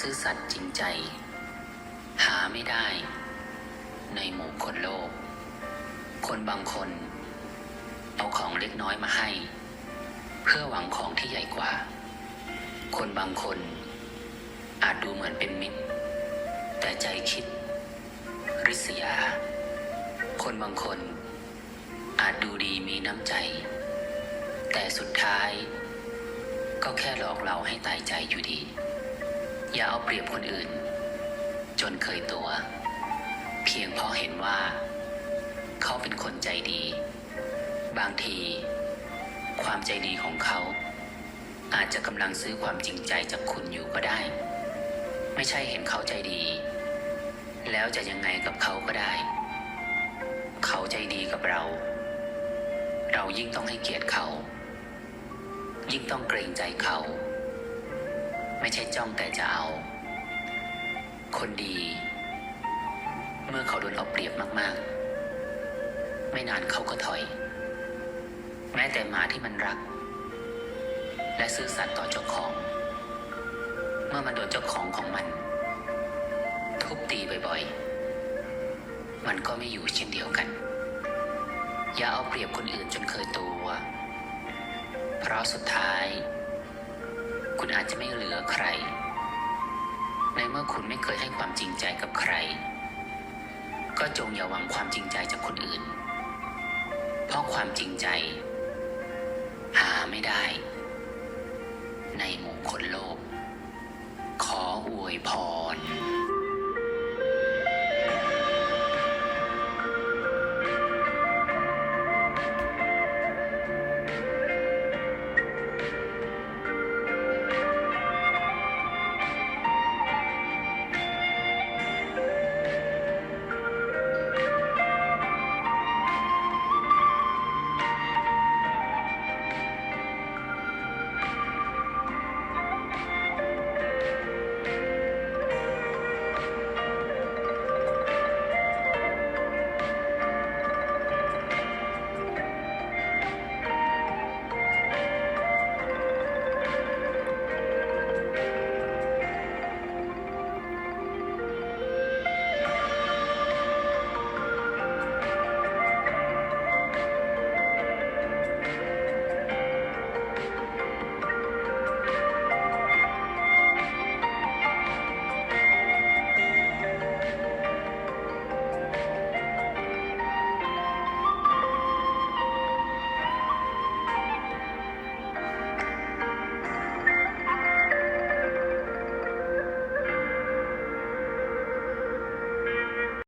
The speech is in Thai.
ซื่อสัตย์จริงใจ หาไม่ได้ ในหมู่คนโลก คนบางคน เอาของเล็กน้อยมาให้ เพื่อหวังของที่ใหญ่กว่า คนบางคน อาจดูเหมือนเป็นมิตร แต่ใจคิด ริษยา คนบางคน อาจดูดีมีน้ำใจ แต่สุดท้าย ก็แค่หลอกเราให้ตายใจอยู่ดี อย่าเอาเปรียบคนอื่น จนเคยตัว เพียงเพราะเห็นว่า เขาเป็นคนใจดี บางที ความใจดีของเขา อาจจะกำลังซื้อความจริงใจจากคุณอยู่ก็ได้ ไม่ใช่เห็นเขาใจดี แล้วจะยังไงกับเขาก็ได้ เขาใจดีกับเรา เรายิ่งต้องให้เกียรติเขา ยิ่งต้องเกรงใจเขา ไม่ใช่จ้องแต่จะเอา คนดี เมื่อเขาโดนเอาเปรียบมากๆ ไม่นานเขาก็ถอย แม้แต่หมาที่มันรัก และซื่อสัตย์ต่อเจ้าของ เมื่อมันโดนเจ้าของของมัน ทุบตีบ่อยๆ มันก็ไม่อยู่เช่นเดียวกัน อย่าเอาเปรียบคนอื่นจนเคยตัว เพราะสุดท้าย คุณอาจจะไม่เหลือใคร ในเมื่อคุณไม่เคยให้ความจริงใจกับใคร ก็จงอย่าหวังความจริงใจจากคนอื่น เพราะความจริงใจ หาไม่ได้ ในหมู่คนโลก ขออวยพร